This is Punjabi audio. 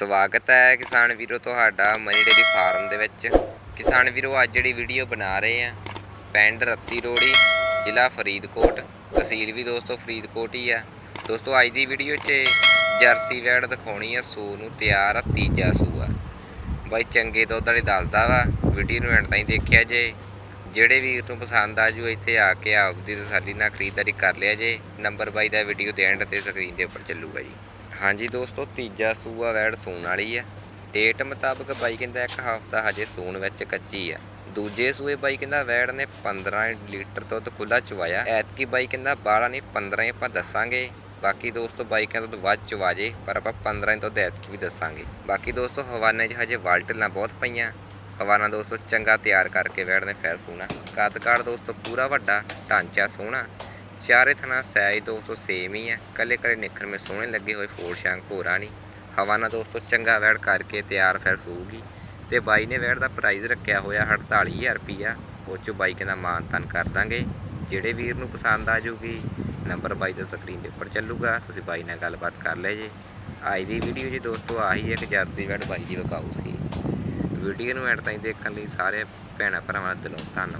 ਸਵਾਗਤ ਹੈ ਕਿਸਾਨ ਵੀਰੋ ਤੁਹਾਡਾ ਮਨੀ ਡੇਰੀ ਫਾਰਮ ਦੇ ਵਿੱਚ। ਕਿਸਾਨ ਵੀਰੋ, ਅੱਜ ਜਿਹੜੀ ਵੀਡੀਓ ਬਣਾ ਰਹੇ ਆ ਪਿੰਡ ਰੱਤੀ ਰੋੜੀ, ਜ਼ਿਲ੍ਹਾ ਫਰੀਦਕੋਟ। ਤਹਿਸੀਲ ਵੀ ਦੋਸਤੋ ਫਰੀਦਕੋਟ ਹੀ ਆ। ਦੋਸਤੋ, ਅੱਜ ਦੀ ਵੀਡੀਓ 'ਚ ਜਰਸੀ ਵੈੜ ਦਿਖਾਉਣੀ ਆ, ਸੂ ਨੂੰ ਤਿਆਰ ਆ, ਤੀਜਾ ਸੂ ਆ। ਬਾਈ, ਚੰਗੇ ਦੁੱਧ ਵਾਲੀ ਦੱਸਦਾ ਵਾ ਵੀਡੀਓ ਨੂੰ ਐਂਡ ਤਾਈਂ ਦੇਖਿਆ ਜੇ। ਜਿਹੜੇ ਵੀਰ ਨੂੰ ਪਸੰਦ ਆ ਜੂ, ਇੱਥੇ ਆ ਕੇ ਆਪਦੀ ਤਸੱਲੀ ਨਾਲ ਖਰੀਦਦਾਰੀ ਕਰ ਲਿਆ ਜੇ। ਨੰਬਰ ਬਾਈ ਦਾ ਵੀਡੀਓ ਦੇ ਐਂਡ ਤੇ ਸਕਰੀਨ ਦੇ ਉੱਪਰ ਚੱਲੂਗਾ ਜੀ। ਹਾਂਜੀ ਦੋਸਤੋ, ਤੀਜਾ ਸੂਆ ਵੈੜ ਸੂਣ ਵਾਲੀ ਆ। ਡੇਟ ਮੁਤਾਬਕ ਬਾਈ ਕਹਿੰਦਾ ਇੱਕ ਹਫ਼ਤਾ ਹਜੇ ਸੂਣ ਵਿੱਚ ਕੱਚੀ ਆ। ਦੂਜੇ ਸੂਏ ਬਾਈ ਕਹਿੰਦਾ ਵੈੜ ਨੇ 15 ਲੀਟਰ ਦੁੱਧ ਖੁੱਲਾ ਚਵਾਇਆ। ਐਤਕੀ ਬਾਈ ਕਹਿੰਦਾ 12 ਨਹੀਂ 15 ਹੀ ਆਪਾਂ ਦੱਸਾਂਗੇ। ਬਾਕੀ ਦੋਸਤੋ ਬਾਈਕਾਂ ਕਹਿੰਦਾ ਦੁੱਧ ਵੱਧ ਚਵਾ ਜੇ, ਪਰ ਆਪਾਂ 15 ਹੀ ਦੁੱਧ ਐਤਕੀ ਵੀ ਦੱਸਾਂਗੇ। ਬਾਕੀ ਦੋਸਤੋ, ਹਵਾਨੇ 'ਚ ਹਜੇ ਵਾਲਟਲਾਂ ਬਹੁਤ ਪਈਆਂ। ਹਵਾਨਾ ਦੋਸਤੋ, ਚੰਗਾ ਤਿਆਰ ਕਰਕੇ ਵੈੜ ਨੇ ਫੇਰ ਸੋਹਣਾ ਕੱਦ ਕਾਠ ਦੋਸਤੋ, ਪੂਰਾ ਵੱਡਾ ਢਾਂਚਾ ਸੋਹਣਾ। ਚਾਰੇ ਥਣਾ ਸਾਈਜ਼ ਦੋਸਤੋ ਸੇਮ ਹੀ ਹੈ ਕੱਲੇ ਕੱਲੇ ਨਿਖਰ ਮੇ ਸੋਹਣੇ ਲੱਗੇ ਹੋਏ ਫੋਰ ਸ਼ਾਂਕ ਭੋਰਾ ਨਹੀਂ ਹਵਾਨਾ ਦੋਸਤੋ ਚੰਗਾ ਵੈੜ ਕਰਕੇ ਤਿਆਰ ਫਿਰ ਸੂਗੀ। ਤੇ ਬਾਈ ਨੇ ਵੈੜ ਦਾ ਪ੍ਰਾਈਸ ਰੱਖਿਆ ਹੋਇਆ 48000 ਰੁਪਿਆ ਉਹ ਚੋਂ ਬਾਈ ਕਹਿੰਦਾ ਮਾਨ ਤਾਨ ਕਰ ਦਾਂਗੇ। ਜਿਹੜੇ ਵੀਰ ਨੂੰ ਪਸੰਦ ਆ ਜੂਗੀ ਨੰਬਰ ਬਾਈ ਦਾ ਸਕਰੀਨ ਦੇ ਉੱਪਰ ਚੱਲੂਗਾ। ਤੁਸੀਂ ਬਾਈ ਨਾਲ ਗੱਲਬਾਤ ਕਰ ਲੈ ਜੇ। ਅੱਜ ਦੀ ਵੀਡੀਓ ਜੀ ਦੋਸਤੋ ਆਹੀ ਇੱਕ ਜਰਦੀ ਵੈੜ ਬਾਈ ਦੀ ਵਿਕਾਊ ਸੀ। ਵੀਡੀਓ ਨੂੰ ਐਡ ਤਾਈਂ ਦੇਖਣ ਲਈ ਸਾਰੇ ਭੈਣਾਂ ਭਰਾਵਾਂ ਦਾ ਦਿਲੋਂ ਧੰਨਵਾਦ।